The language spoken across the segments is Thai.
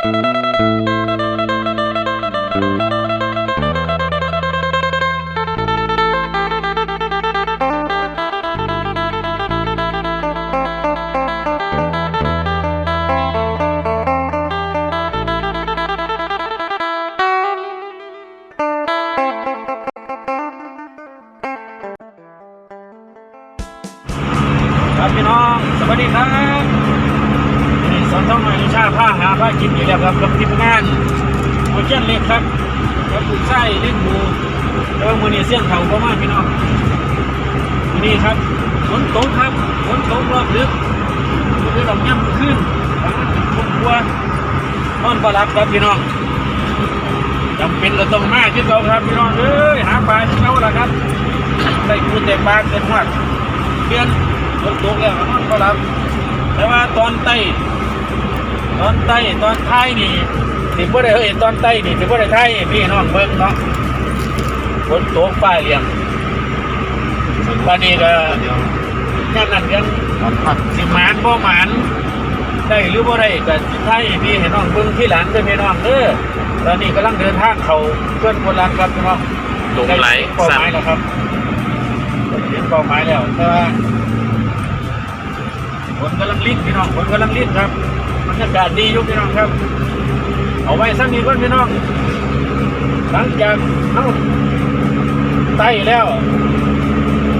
ครับพี่น้อง สวัสดีครับ นี่สอนท้องหน่อยวิชาผ้าหาผ้ากินอยู่แล้วครับกับทีมงานโอเชียนเล็กครับกับผู้ใช้เล็กหมูแล้วมือนี้เสี่ยงเขาประมาณพี่น้องมือนี้ครับฝนตกครับฝนตกรอบดึกมันจะต้องย่ำขึ้นครอบครัวนอนบรับครับพี่น้องจำเป็นเราต้องมาขึ้นเราครับพี่น้องเอ้ยหาปลาที่เขาละครับได้กูแต่ปลาเกินหวัดเดือนฝนตกแล้วนอนก็รับแต่ว่าตอนใต้ ตอนใต้ตอนท้ายนี่สิบ่ได้เห็นตอนใต้นี่สิบ่ได้ท้ายให้พี่น้องเบิ่งเนาะฝนตกป้ายเลี้ยงวันนี้ก็ยังนั่นยังสิหมานบ่หมานได้หรือบ่ได้ก็ท้ายให้พี่ให้น้องเบิ่งที่หลังเด้อพี่น้องเด้อตอนนี้กำลังเดินทางเข้าเพื่อนคนรันครับพี่น้องลงไหลเป้าสัหตมายว์แล้วครับเห็นเป้าหมายแล้วแต่ว่าฝนกำลังลิ้นพี่น้องฝนกำลังลิ้นครับบ รยากาศดียุพี่น้องครับ เอาไว้สักนิดก่อนพี่น้อง หลังจากเข้าไต่แล้ว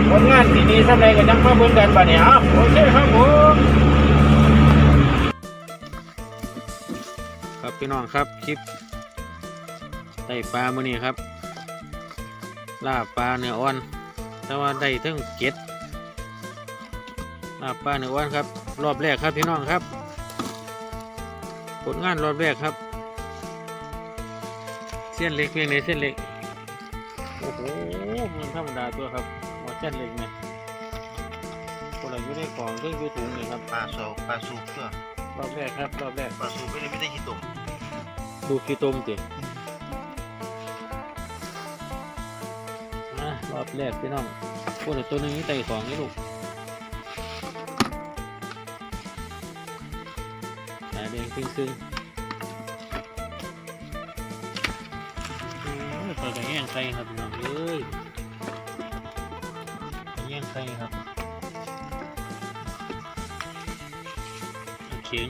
ผลงานที่ดีสำเร็จก็ยังมาเบิ่งกันบัดนี้อะโอเคครับผมครับพี่น้องครับคลิปไต่ปลามื้อนี้ครับลาปลาเนื้ออ่อน แต่ว่าได้ทั้งเก็ดลาปลาเนื้ออ่อนครับ รอบแรกครับพี่น้องครับ ผลงานรอบแรกครับ เส้นเล็กเพียงในเส้นเล็ก โอ้โหมันธรรมดาตัวครับหมอเส้นเล็กเนี่ยคนเราอยู่ในกล่องเครื่องอยูถุงเลยครับปลาโซปลาสูบเพื่อรอบแรกครับรอบแรกปลาสูบไม่ได้ไม่ได้หิตุ่มดูกี่ต้มจิอะรอบแรกพี่น้องพวกตัวหนึงนี่ไต่ของนี่ลูกายแดงซึ้งซึ้งโอ้ยปกระแยงไข่ครับน้องเอ้ยกระแยงไข่ครับเขียง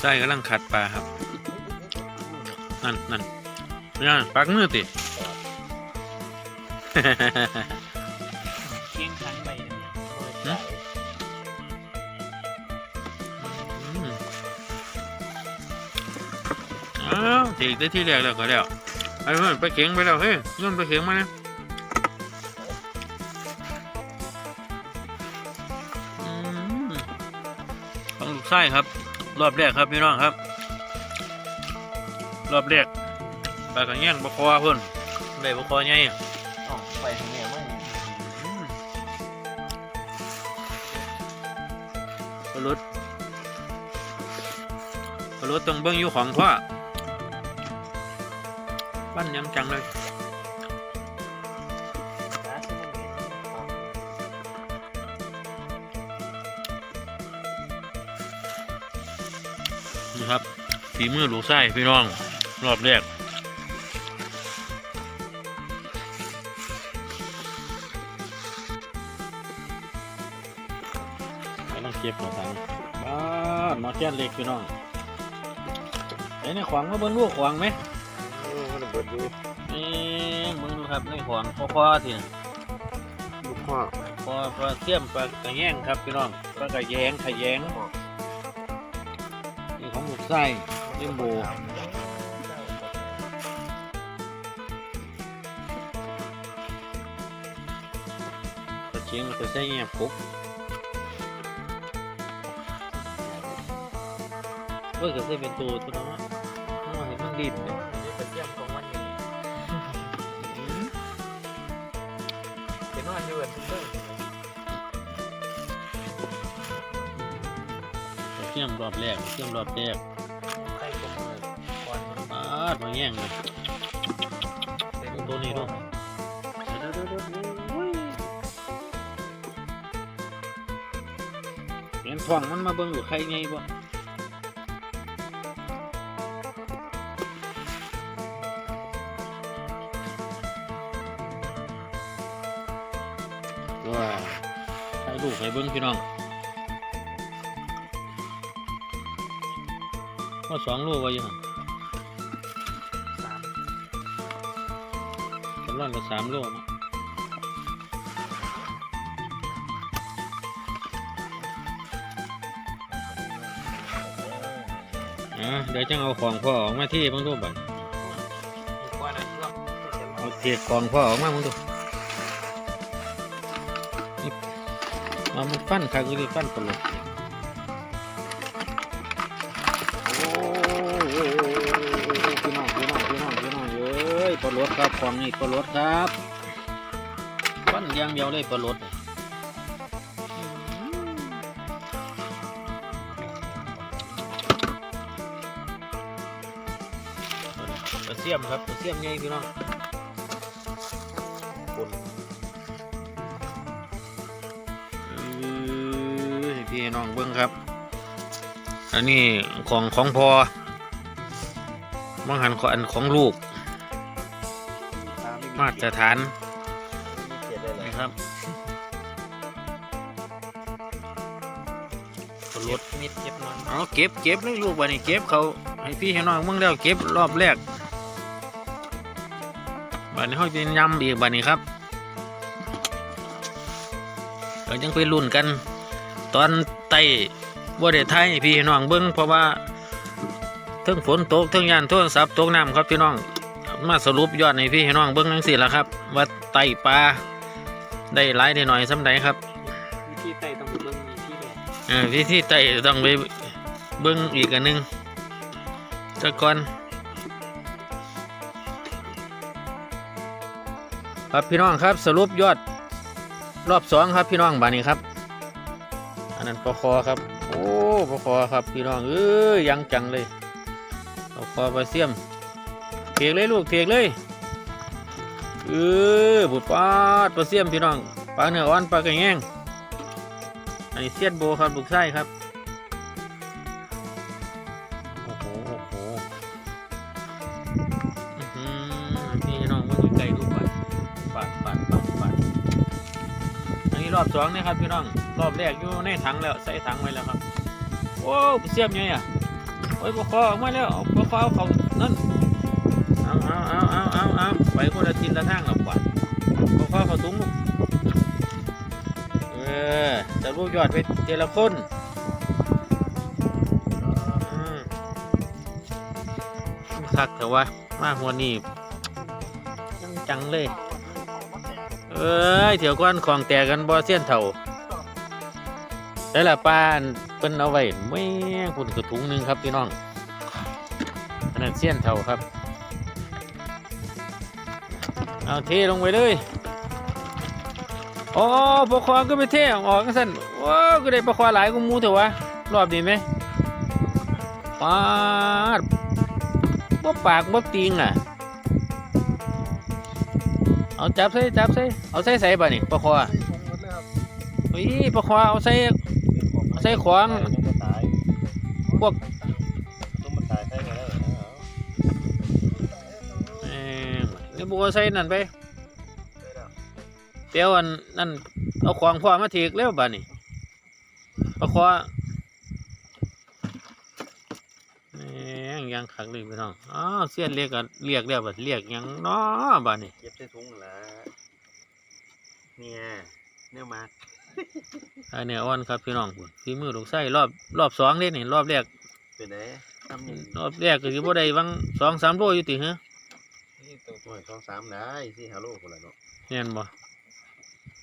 ใช่กำลังขัดปลาครับ นั่นนั่นนั่นปักมือติเาวถีกได้ที่แรกแล้วก็แล้วไอ้เพื่อนไปเข็งไปแล้วเฮ้ยย่นไปเข็งมานะอืมของลูกไส้ครับ รอบแรกครับพี่น้องครับ รอบแรกปลากระแยงบคอเพิ่นได้บคอใหญ่อ๋อไปทางเนี้ยมันปลาลุดปลาลุดต้องเบิ้งอยู่ของพ่อ ปั้นยำจังเลยนี่ครับฝีมือหลูไส้พี่น้อง รอบแรกกำลังเก็บหมอทางบ้าดหมอแก้นเล็กพี่น้องไอ้ในขวางมาเบิ้งลูกขวางไหม เบิดดูนี่มึงดูครับในขวางพอพอๆทีนะลูกพ่อพอปลาเทียมปลากระแยงครับพี่น้องปลากระแยงขะแยงนี่ของลูกไส้เลี้ยงโบตะเชียงตัวใช้เงี้ยปุ๊บเว้ยก็จะเป็นตัวตัวนั้นต้องเห็นมันดินเนี่ย อนอยู่แบบเพิ่งเชียงรอบแรกตะเชียงรอบแรกใครก็มือก่อนปาดมาแย่งเลยตัวนี้ด้วยเดี๋ยวเดี๋ยวเดี๋ยวเห็นท้องมันมาเบิ่งอยู่ใครไงบ่ ว้าถ่ายรูปให้เบิ่งพี่น้องว่าสองโลว่าอยู่หั่นสามกำลังก็สามโลเนาะอ่าเดี๋ยวจังเอาของพ่อออกมาที่เบิ่งดูบัดอยู่กว่านั้นรอบเอาเทียกองพ่อออกมาเบิ่งดู เอามันฟันคักอยู่ดิฟันตลกโอ้โหพี่น้องพี่น้องพี่น้องพี่น้องเอ้ยปลาลดครับของนี่ปลาลดครับฟันยางเดียวเลยปลาลดปลาเสียมครับปลาเสียมใหญ่พี่น้อง น้องเบิ้งครับ อันนี้ของของพอมังหันของอันของลูก มาตรฐานนะครับรถมิดเจ็บนอนเอาเก็บเก็บเลยลูกวันนี้เก็บเขาให้พี่ให้น้องมึงแล้วเก็บรอบแรกบัดนี้เขาจะยำอีกบัดนี้ครับเรายังไปลุ้นกัน ตอนไต่บ่ได้ไทยให้พี่ให้น้องเบิ้งเพราะว่าเทั้งฝนตกเทั้งยานโทรศัพท์ตกน้ำครับพี่น้อง มาสรุปยอดให้พี่ให้น้องเบิ้งทั้งสี่ละครับ ว่าไต่ปลาได้หลายได้หน่อยสำใดครับวิธีไต่ต้องไปเบิ่งมีที่แม่เออวิธีไต่ต้องไปเบิ้งอีกอันหนึงจักก่อนครับพี่น้องครับสรุปยอดรอบสองครับพี่น้องบานี้ครับ อันนั้นปลาคอครับ โอ้ปลาคอครับพี่น้องเอ้ยยังจังเลยปลาคอปลาเสียมเทียกเลยลูกเทียกเลยเออบุดปาดปลาเสียมพี่น้องปลาเนื้ออ่อนปลากระแยงอันนี้เสียดโบครับลูกไส้ครับโอ้โหโอ้โหอื้อหือพี่น้องมันไกลดูปัดปั อันนี้รอบสองนะครับพี่น้อง รอบแรกอยู่ในถังแล้วใส่ถังไว้แล้วครับ โอ้เสียบไงอะโอ้ยปลาคอออกมาแล้วเอาปลาคอเอาเขานั่นเอาเอาเอาเอาเอาเอาไปคนละทิศละทางแล้วปัดปลาคอเขาถุงลูกเออจะรูปยอดไปทีละคนคักแต่ว่ามาหัวนี่ยังจังเลย เอ้ยเถียวก้อนของแตกกันบ่เสี้ยนเถ่าแล้ละป้านเป็นเอาไว้ไม่คุณกระถุงนึงครับพี่น้องอันนั้นเสี้ยนเถ่าครับ เอาเทลงไปเลยโอ้ปลาควาก็ไปเท่ออกกันสั่นว้าวก็ได้ปลาควาหลายกูมูเถอะวะรอบนี้ไหมปาดบ่ปากบ่ติงอะ เอาจับใส่จับใส่เอาใส่ใส่บ่นี่ปลาควาเฮ้ยปลาควาเอาใส่เอาใส่ขวางพวกเอ่อนี่บัวใส่นั่นไปเดี๋ยวอันนั่นเอาของพ่อมาถีกแล้วบ้านี่เอาขวาแหม ยังขักเลยพี่น้องอ้าวเสียนเรียกกันเรียกแล้วบัดเรียกหยังเนาะบ้านี่เก็บใส่ถุงนั่นละเนี่ยเนี่ยมาไอเนี่ยอ่อนครับพี่น้องฝีมือลูกไส้รอบรอบสองเด้นี่รอบแรกเป็นไงทำนี่รอบแรกก็สิบ่ได้วังสองสามโลอยู่ติฮะนี่ตัวตัวสองสามได้สี่ฮัลโหลคนละเนาะเห็นบ่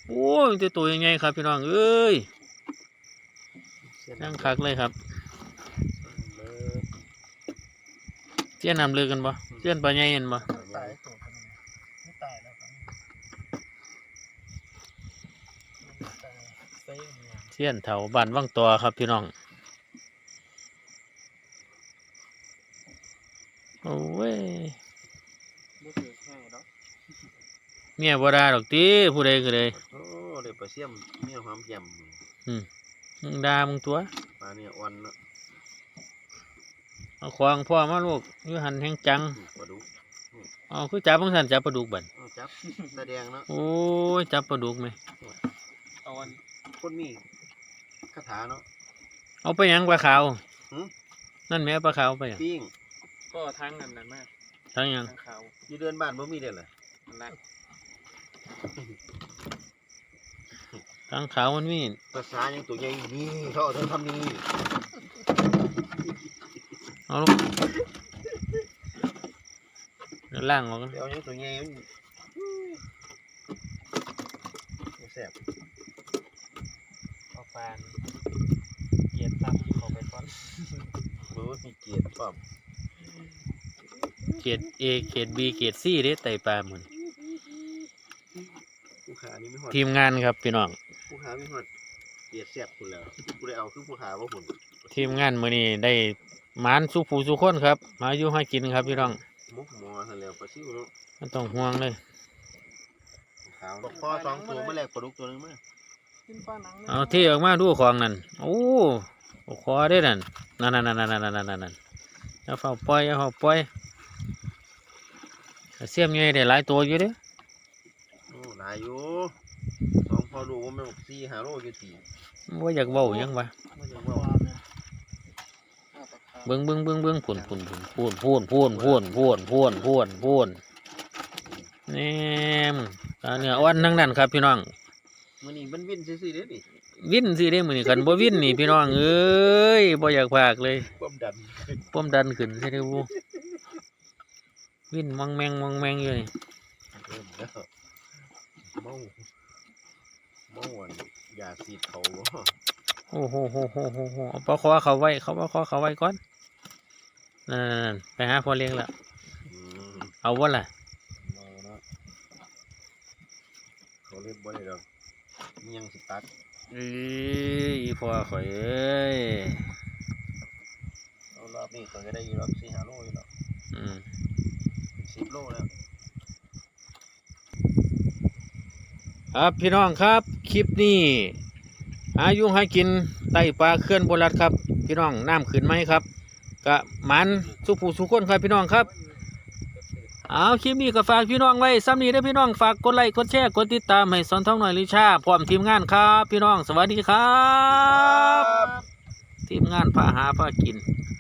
โอ้ยแต่ตัวยังไงครับพี่น้องเอ้ยเส้นยังคักเลยครับ เลิก เสี้ยนนำเลือกันบ่เสี้ยนปลาใหญ่เห็นบ่ตายตัวมันไม่ตายแล้วครับใส่เนี่ยเสี้ยนเถาบ้านวังตัวครับพี่น้องโอ้ยบ่ถือแห้งดอกเมียบ่ได้ดอกตีผู้ใดก็เลยโอ้เดี๋ยวปลาเสี่ยมเนี่ยหอมเยี่ยมอืมึงด่ามึงตัวปลาเนี่ยอ่อนเนาะ เอาควางพ่อมาลูกอยู่หันแห้งจังอืมปลาดุกเอาคือจับมึงสันจับปลาดุกบันเอาจับตาแดงเนาะโอ้ยจับปลาดุกไหมเอาอันคนมีคาถาเนาะเอาไปหยังปลาขาวหืมนั่นแม่ปลาขาวไปหยังปิ้งก็ทั้งนั้นนั่นมากทั้งหยังทั้งขาวอยู่เดือนบ้านบ่มีเด้อเหรอนั่นละทั้งขาวมันมีภาษายังตัวใหญ่นี่เขาเอาเท่าทำนี่ เอาลูกเดี๋ยวล่างออกกันเอายังตัวใหญ่มันบ่แซ่บเอาปานเกียร์ตั้มเข้าไปก่อนบ่มีเกียรติพร้อมเขตเอเขตบีเขตซีเด้ไตปลาหมือนผู้ขานี่ไม่ฮอดทีมงานครับพี่น้อง ผู้ขาไม่ฮอดเกียรติแซ่บคุณแล้วผู้ได้เอาคือผู้ขาบ่หุ่นทีมงานมื้อนี้ได้ หมานสุผู้สุคนครับ มาอยู่ให้กินครับพี่น้องมุกหมอซั่นแล้วปลาซิวเนาะไม่ต้องห่วงเลยขาวบอกพ่อสองตัวมาแลกปลาดุกตัวหนึงมากินปลาหนังเอาเที่ออกมาดูของนั่นโอ้โอ้คอได้นั่นนั่นนั่นนั่นนั่นนั่นนั่นนั่นอย่าเฝ้าปล่อยอย่าเฝ้าปล่อยเสียมใหญ่ได้หลายตัวอยู่เด้โอ้หลายอยู่สองพ่อลูกว่าแม่นบอกสี่ห้าโลอยู่ตีว่าอยากเว้าหยังวะมันยังปว่าลาเนี่ยเอาปลาขาว เบิ้งเบิ้งเบิ้งเบิ้งพูนพูนพูนพูนพูนพูนพูนพูนพูนพูนพูนนี่มตาเนื้ออ่อนทั้งนั้นครับพี่น้องมื้อนี้มันวินซื่อๆเด้นี่วินสิได้มื้อนี้คันบ่วินนี่พี่น้องเอ้ยบ่อยากพากเลยความดันป้อมดันขึ้นสิได้บ่วินมองแมงมองแมงอยู่นี่เริ่มแล้วเมาเมาอันยาสีดเขาบ่โอ้โหโหโหโหโหเอาปลาคอเขาไว้ เขาปลาคอเขาไว้ก่อนนั่นๆๆไปหาพ่อเลี้ยงละอืมเอาบ่ล่ะเมาเนาะเขาเรียกบ่ได้ดอกมีหยังสิตักเอ้ยอีพ่อข่อยเอ้ยเอารอบนี้เขาก็ได้อยู่รอบสี่ห้าโลอยู่แล้วอืมสิบโลแล้วครับพี่น้องครับ คลิปนี้ หาอยุงให้กินไต่ปลาเคลื่อนโบรัดครับ พี่น้องน้ำขึ้นไหมครับกะหมันสุผู้สุคนครับพี่น้องครับเอาคลิปนี้ก็ฝากพี่น้องไว้ซ้ำนี้ได้อพี่น้องฝากกดไลค์กดแชร์กดติดตามให้สอนท้องหน่อยลิชาพร้อมทีมงานครับ พี่น้องสวัสดีครับ ทีมงานพาหาพากินค